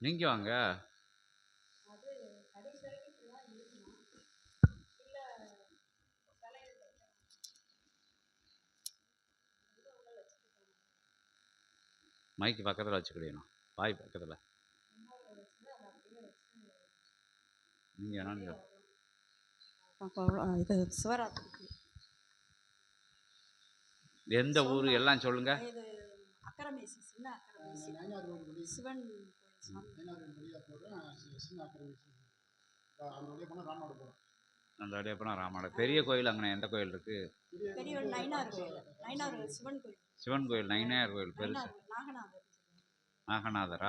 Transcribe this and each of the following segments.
நீங்க வாங்க. மைக்கு பக்கத்தில் வச்சுக்கிடணும் வாய் பக்கத்தில். நீங்கள் என்னன்னு இது சிவராத்திரிக்கு எந்த ஊர்? எல்லாம் சொல்லுங்க. இது அக்கரமேசி சின்ன அக்கரமேசி. நயனார் ரோடு வழி சிவன் நயனார் அந்த வழியாக போனால் ராமாட பெரிய கோயில் அங்கே எந்த கோயில் இருக்கு? சிவன் கோயில். சிவன் கோயில் நைனார் கோயில் பெருசு நாகநாதர்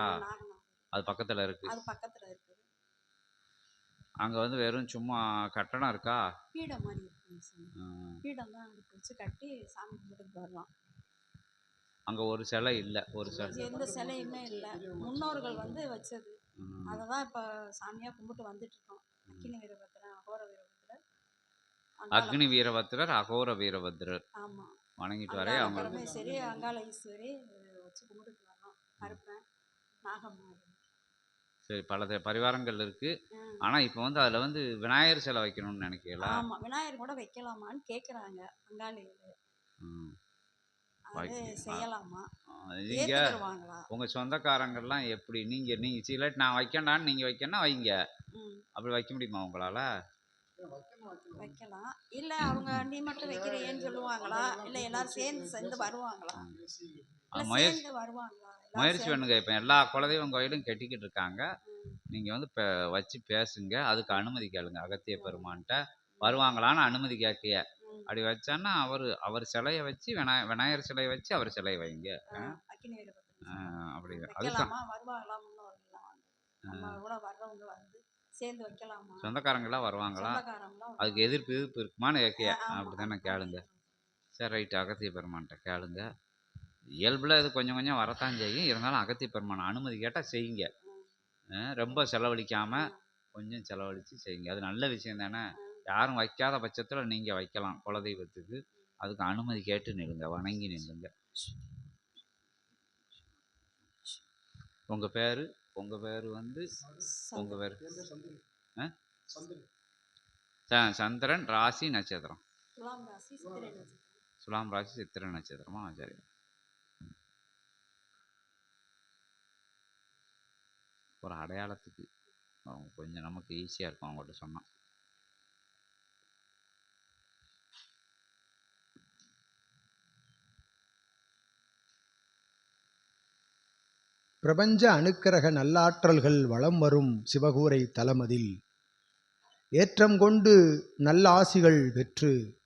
அது பக்கத்தில் இருக்கு. அது பக்கத்துல இருக்கு. அங்கே வந்து வெறும் சும்மா கட்டடம் இருக்கா? பீடம் மாதிரி. பீடம் தான் அதுக்கு வச்சு கட்டி சாமி கும்பிட்டுட்டு வரலாம். அங்கே ஒரு சிலை இல்லை ஒரு சிலை. எந்த சிலையுமே இல்லை. முன்னோர்கள் வந்து வச்சது. அதை தான் இப்போ சாமியாக கும்பிட்டு வந்துட்டு இருக்கோம். அக்கினி வீரபத்திரன் அகோர வீரபத்திரன் அக்னி வீரபத்திரர் அகோர வீரபத்திரர் ஆமாம் வணங்கிட்டு வரே அவங்க சரி அங்காள ஈஸ்வரி வச்சு கும்பிட்டுட்டு வரோம் கருப்பேன் நாகம்மாரி. சரி பல பரிவாரங்கள் இருக்கு. ம். ஆனால் இப்போ வந்து அதில் வந்து விநாயகர் சிலை வைக்கணும்னு நினைக்கிறீங்களா ஆமா விநாயகர் கூட வைக்கலாமான்னு கேக்குறாங்க வைக்க- செய்யலாமா? நீங்கள் உங்கள் சொந்தக்காரங்கள்லாம் எப்படி? நீங்கள் நீங்கள் சிலட் நான் வைக்கண்டான்னு நீங்கள் வைக்கணும்னா வைங்க. அப்படி வைக்க முடியுமா உங்களால்? வைக்கணும் வைக்கணும் வைக்கலாம். இல்ல அவங்க நீ மட்டும் வைக்கிறியேன்னு சொல்லுவாங்களா? இல்ல எல்லாரும் சேர்ந்து சேர்ந்து வருவாங்களா? முயற்சி முயற்சி பண்ணுங்க இப்போ எல்லா குலதெய்வம் கோயிலும் கட்டிக்கிட்டு இருக்காங்க. நீங்கள் வந்து இப்போ வச்சு பேசுங்க. அதுக்கு அனுமதி கேளுங்க. அகத்திய பெருமான்ட்ட. வருவாங்களான்னு அனுமதி கேட்கைய. அப்படி வச்சான்னா அவர் அவர் சிலையை வச்சு விநாய விநாயகர் சிலையை வச்சு அவர் சிலையை வைங்க. அப்படி. வைக்கலாமா? சொந்தக்காரங்களாம் வருவாங்களா? அதுக்கு எதிர்ப்பு எதிர்ப்பு இருக்குமான்னு கேட்கைய ஆமா. அப்படி தானே கேளுங்க. சரி ரைட்டு. அகத்திய பெருமான்ட்ட கேளுங்க. இயல்பில் இது கொஞ்சம் கொஞ்சம் வரத்தான் செய்யும். இருந்தாலும் அகத்திய பெருமான் அனுமதி கேட்டால் செய்யுங்க. ரொம்ப செலவழிக்காமல் கொஞ்சம் செலவழித்து செய்யுங்க. அது நல்ல விஷயம் தானே? யாரும் வைக்காத பட்சத்தில் நீங்கள் வைக்கலாம். குலதெய்வத்துக்கு அதுக்கு அனுமதி கேட்டு நில்லுங்க. வணங்கி நில்லுங்க. உங்கள் பேர்? உங்கள் பேர் வந்து உங்கள் பேர்? ஆ? சந்திரன் ராசி துலாம் நட்சத்திரம். சுலாம் ராசி சித்திரை நட்சத்திரமா? சரி. ஒரு அடையாளத்துக்கு. அவங்க கொஞ்சம் நமக்கு ஈஸியாக இருக்கும் அவங்கள்ட்ட சொன்னால் பிரபஞ்ச அணுக்கரக நல்லாற்றல்கள் வலம் வரும் சிவகூரை தலமதில். ஏற்றம் கொண்டு நல்லாசிகள் பெற்று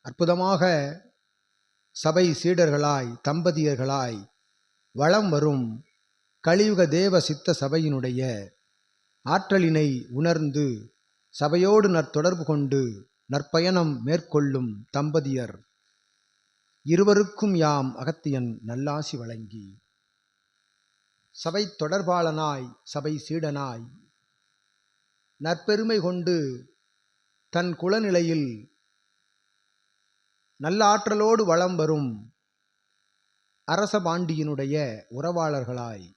அற்புதமாக சபை சீடர்களாய் தம்பதியர்களாய் வலம் வரும் கலியுக தேவ சித்த சபையினுடைய ஆற்றலினை உணர்ந்து சபையோடு நற்தொடர்பு கொண்டு நற்பயணம் மேற்கொள்ளும் தம்பதியர். இருவருக்கும் யாம் அகத்தியன் நல்லாசி வழங்கி. சபை தொடர்பாளனாய் சபை சீடனாய். நற்பெருமை கொண்டு தன் குலநிலையில் நல்லாற்றலோடு வலம் வரும் அரச பாண்டியனுடைய உறவாளர்களாய்.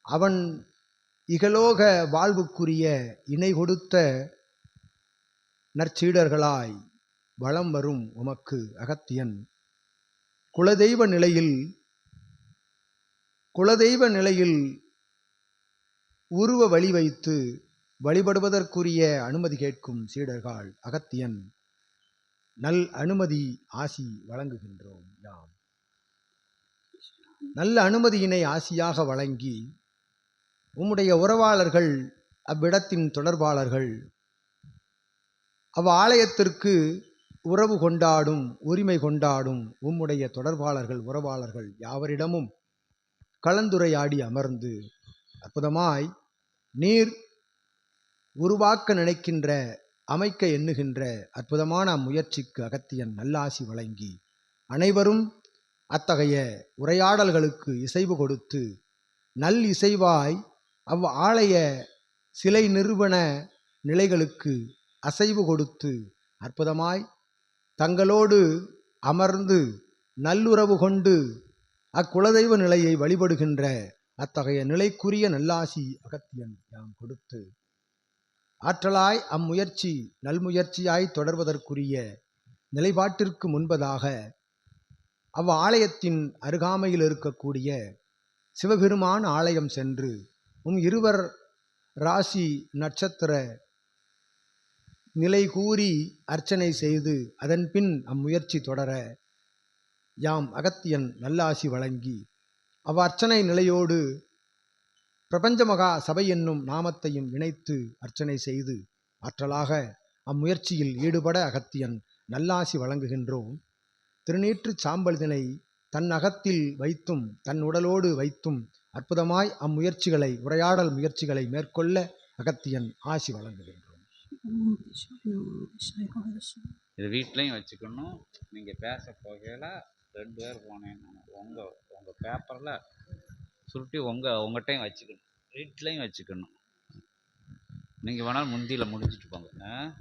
அவன் இகலோக வாழ்வுக்குரிய இணை கொடுத்த நற்சீடர்களாய் வலம் வரும் உமக்கு அகத்தியன். குலதெய்வ நிலையில் குலதெய்வ நிலையில் உருவ வழி வைத்து வழிபடுவதற்குரிய அனுமதி கேட்கும் சீடர்கள் அகத்தியன் நல் அனுமதி ஆசி வழங்குகின்றோம் யாம். நல்ல அனுமதியினை ஆசியாக வழங்கி உம்முடைய உறவாளர்கள் அவ்விடத்தின் தொடர்பாளர்கள் அவ் ஆலயத்திற்கு உறவு கொண்டாடும் உரிமை கொண்டாடும் உம்முடைய தொடர்பாளர்கள் உறவாளர்கள் யாவரிடமும் கலந்துரையாடி அமர்ந்து அற்புதமாய் நீர் உருவாக்க நினைக்கின்ற அமைக்க எண்ணுகின்ற அற்புதமான அம்முயற்சிக்கு அகத்தியன் நல்லாசி வழங்கி அனைவரும் அத்தகைய உரையாடல்களுக்கு இசைவு கொடுத்து நல் இசைவாய் அவ் ஆலய சிலை நிறுவன நிலைகளுக்கு அசைவு கொடுத்து அற்புதமாய் தங்களோடு அமர்ந்து நல்லுறவு கொண்டு அக்குலதெய்வ நிலையை வழிபடுகின்ற அத்தகைய நிலைக்குரிய நல்லாசி அகத்தியன் யாம் கொடுத்து ஆற்றலாய் அம்முயற்சி நல்முயற்சியாய் தொடர்வதற்குரிய நிலைப்பாட்டிற்கு முன்பதாக அவ் ஆலயத்தின் அருகாமையில் இருக்கக்கூடிய சிவபெருமான் ஆலயம் சென்று உம் இருவர் ராசி நட்சத்திர நிலை கூறி அர்ச்சனை செய்து அதன்பின் அம்முயற்சி தொடர யாம் அகத்தியன் நல்லாசி வழங்கி அவ் அர்ச்சனை நிலையோடு பிரபஞ்ச மகா சபை என்னும் நாமத்தையும் இணைத்து அர்ச்சனை செய்து ஆற்றலாக அம்முயற்சியில் ஈடுபட அகத்தியன் நல்லாசி வழங்குகின்றோம். திருநீற்று சாம்பலினை தன் அகத்தில் வைத்தும் தன் உடலோடு வைத்தும் அற்புதமாய் அம்முயற்சிகளை உரையாடல் முயற்சிகளை மேற்கொள்ள அகத்தியன் ஆசி வழங்குகின்றோம். இது வீட்லேயும் வச்சுக்கணும். நீங்கள் பேச போகையில் ரெண்டு பேர் போனேன் உங்கள் உங்கள் பேப்பரில் சுருட்டி உங்கள் உங்கள்கிட்டையும் வச்சுக்கணும். வீட்லேயும் வச்சுக்கணும். நீங்கள் வேணாலும் முந்தியில் முடிச்சுட்டு போங்க. ஆ?